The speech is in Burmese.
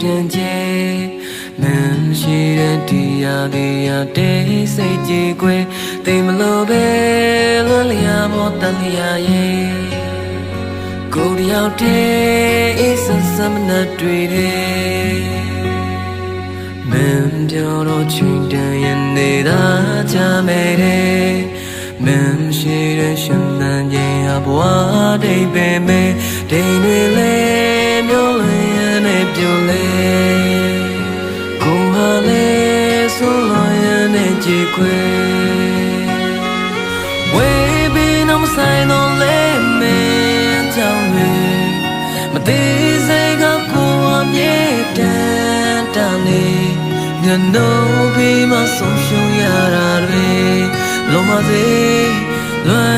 ပြန်ကျဲလမ်းရှိတဲ့တရားတရားတဲစိတ်ကြေကွယ်သိမလို့ပဲလွန်လျာမောတန်လျာရဲ့ကိုယ်ရောက်တဲ့အေးဆန်းဆန်းမနတ်တွေတဲ့မင်းပြောတော့ချွင်တန်ရဲ့နေတာချမဲ့တဲ့မင်းရှိတဲ့ရှင်သန်ခြင်းဟာဘဝတိတ်ပဲမဲ့ဒိန်တွေလေး လို့ရတဲ့ကြည်ခွေဝေးပြီးတော့မဆိုင်တော့လေမင်းကြောင့်လေမသေးစိတ်ကကိုအမြဲတမ်းတမ်းနေညနိုးပြီးမဆုံးရှုံးရတာတွေလုံးမစေလွမ်းရတဲ့ဆောင်းလာညတာ